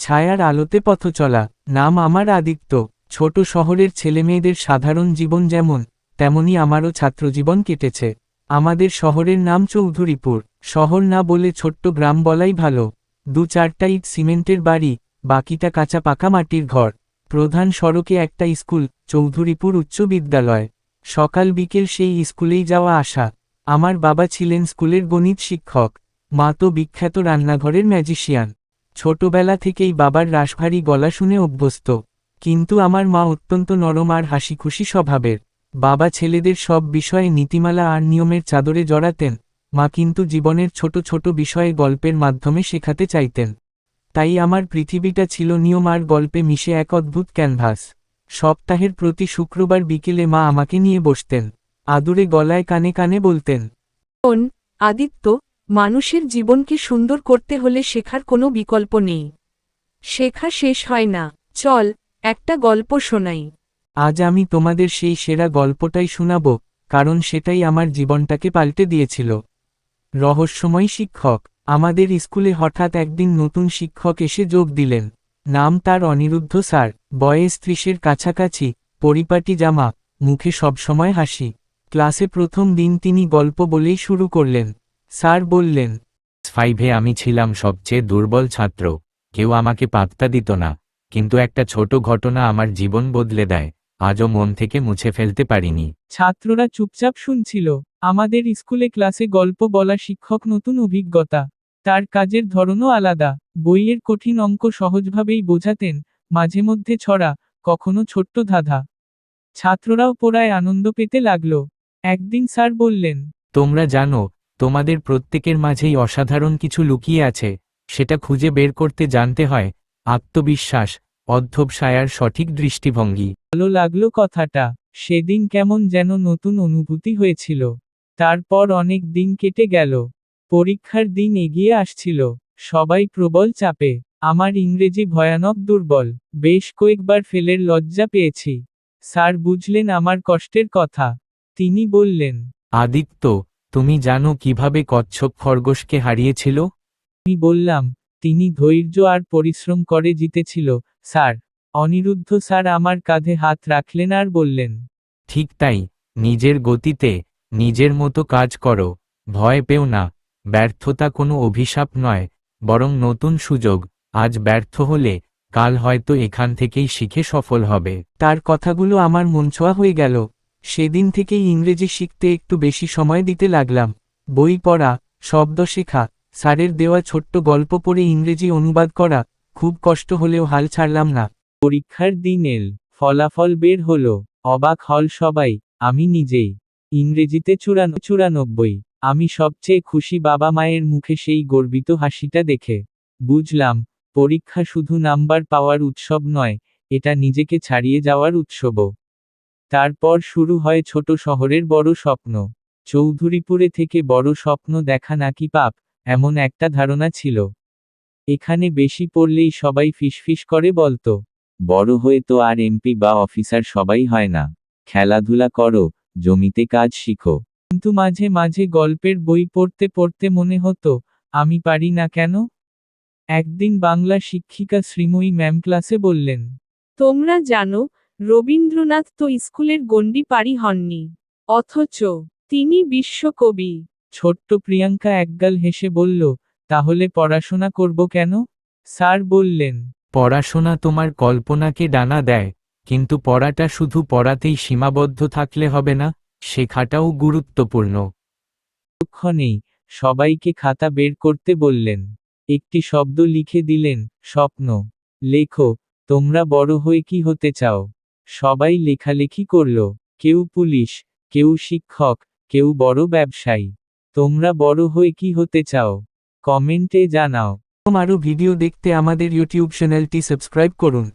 ছায়ার আলোতে পথ চলা। নাম আমার আদিত্য। ছোট শহরের ছেলেমেয়েদের সাধারণ জীবন যেমন, তেমনি আমারও ছাত্রজীবন কেটেছে। আমাদের শহরের নাম চৌধুরীপুর। শহর না বলে ছোট্ট গ্রাম বলাই ভালো। দু চারটা ইট সিমেন্টের বাড়ি, বাকিটা কাঁচা পাকা মাটির ঘর। প্রধান সড়কে একটা স্কুল, চৌধুরীপুর উচ্চ বিদ্যালয়। সকাল বিকেল সেই স্কুলেই যাওয়া আসা। আমার বাবা ছিলেন স্কুলের গণিত শিক্ষক। মা তো বিখ্যাত রান্নাঘরের ম্যাজিশিয়ান। ছোটবেলা থেকেই বাবার রাশভারী গলা শুনে অভ্যস্ত। কিন্তু আমার মা অত্যন্ত নরম আর হাসিখুশি স্বভাবের। বাবা ছেলেদের সব বিষয়ে নীতিমালা আর নিয়মের চাদরে জড়াতেন। মা কিন্তু জীবনের ছোট ছোট বিষয়ে গল্পের মাধ্যমে শেখাতে চাইতেন। তাই আমার পৃথিবীটা ছিল নিয়ম আর গল্পে মিশে এক অদ্ভুত ক্যানভাস। সপ্তাহের প্রতি শুক্রবার বিকেলে মা আমাকে নিয়ে বসতেন। আদুরে গলায় কানে কানে বলতেন আদিত্য মানুষের জীবনকে সুন্দর করতে হলে শেখার কোনো বিকল্প নেই। শেখা শেষ হয় না। চল, একটা গল্প শোনাই। আজ আমি তোমাদের সেই সেরা গল্পটাই শোনাব, কারণ সেটাই আমার জীবনটাকে পাল্টে দিয়েছিল। রহস্যময় শিক্ষক, আমাদের স্কুলে হঠাৎ একদিন নতুন শিক্ষক এসে যোগ দিলেন। নাম তার অনিরুদ্ধ স্যার, বয়স ত্রিশের কাছাকাছি, পরিপাটি জামা, মুখে সবসময় হাসি। ক্লাসে প্রথম দিন তিনি গল্প বলেই শুরু করলেন। স্যার বললেন ফাইভে আমি ছিলাম সবচেয়ে দুর্বল ছাত্র। কেউ আমাকে পাত্তা দিত না কিন্তু একটা ছোট ঘটনা আমার জীবন বদলে দেয়। আজও মন থেকে মুছে ফেলতে পারিনি। ছাত্ররা চুপচাপ শুনছিল। আমাদের স্কুলে ক্লাসে গল্প বলা শিক্ষক নতুন অভিজ্ঞতা। তার কাজের ধরনও আলাদা। বইয়ের কঠিন অঙ্ক সহজভাবেই বোঝাতেন মাঝে মধ্যে ছড়া কখনো ছোট্ট ধাঁধা। ছাত্ররাও পড়ায় আনন্দ পেতে লাগল। একদিন স্যার বললেন তোমরা জানো তোমাদের প্রত্যেকের মাঝেই অসাধারণ কিছু লুকিয়ে আছে, সেটা খুঁজে বের করতে জানতে হয়, আত্মবিশ্বাস অধ্যবসায়ার সঠিক দৃষ্টিভঙ্গি। ভালো লাগল কথাটা, সেদিন কেমন যেন নতুন অনুভূতি হয়েছিল। তারপর অনেক দিন কেটে গেল, পরীক্ষার দিন এগিয়ে আসছিল, সবাই প্রবল চাপে, আমার ইংরেজি ভয়ানক দুর্বল, বেশ কয়েকবার ফেলের লজ্জা পেয়েছি। স্যার বুঝলেন আমার কষ্টের কথা, তিনি বললেন, আদিত্য তুমি জানো কীভাবে কচ্ছপ খরগোশকে হারিয়েছিল? আমি বললাম তিনি ধৈর্য আর পরিশ্রম করে জিতেছিল স্যার। অনিরুদ্ধ স্যার আমার কাঁধে হাত রাখলেন আর বললেন ঠিক তাই নিজের গতিতে নিজের মতো কাজ করো ভয় পেও না ব্যর্থতা কোনো অভিশাপ নয় বরং নতুন সুযোগ আজ ব্যর্থ হলে কাল হয়তো এখান থেকেই শিখে সফল হবে। তার কথাগুলো আমার মন ছোঁয়া হয়ে গেল। সেদিন থেকেই ইংরেজি শিখতে একটু বেশি সময় দিতে লাগলাম। বই পড়া, শব্দ শেখা, স্যারের দেওয়া ছোট্ট গল্প পড়ে ইংরেজি অনুবাদ করা, খুব কষ্ট হলেও হাল ছাড়লাম না। পরীক্ষার দিন এল, ফলাফল বের হল, অবাক হল সবাই, আমি নিজেই। ইংরেজিতে চুরানো, চুরানব্বই, আমি সবচেয়ে খুশি বাবা মায়ের মুখে সেই গর্বিত হাসিটা দেখে। বুঝলাম, পরীক্ষা শুধু নাম্বার পাওয়ার উৎসব নয়, এটা নিজেকে ছাড়িয়ে যাওয়ার উৎসবও। তারপর শুরু হয় ছোট শহরের বড় স্বপ্ন। চৌধুরীপুরে থেকে বড় স্বপ্ন দেখা নাকি পাপ, এমন একটা ধারণা ছিল। এখানে বেশি পড়লেই সবাই ফিসফিস করে বলতো, বড় হয়ে তো আর এমপি বা অফিসার সবাই হয় না। খেলাধুলা করো, জমিতে কাজ শিখো। কিন্তু মাঝে মাঝে গল্পের বই পড়তে পড়তে মনে হতো, আমি পারি না কেন? একদিন বাংলা শিক্ষিকা শ্রীময়ী ম্যাম ক্লাসে বললেন, তোমরা জানো রবীন্দ্রনাথ তো স্কুলের গণ্ডি পারি হননি অথচ তিনি বিশ্বকবি। ছোট্ট প্রিয়াঙ্কা একগাল হেসে বলল তাহলে পড়াশোনা করব কেন? স্যার বললেন পড়াশোনা তোমার কল্পনাকে ডানা দেয় কিন্তু পড়াটা শুধু পড়াতেই সীমাবদ্ধ থাকলে হবে না শেখাটাও গুরুত্বপূর্ণ। ক্ষণেই সবাইকে খাতা বের করতে বললেন। একটি শব্দ লিখে দিলেন স্বপ্ন লেখো তোমরা বড় হয়ে কি হতে চাও? সবাই লেখালেখি করল, কেউ পুলিশ, কেউ শিক্ষক, কেউ বড় ব্যবসায়ী। তোমরা বড় হয়ে কি হতে চাও? কমেন্টে জানাও। আরও ভিডিও দেখতে আমাদের ইউটিউব চ্যানেলটি সাবস্ক্রাইব করুন।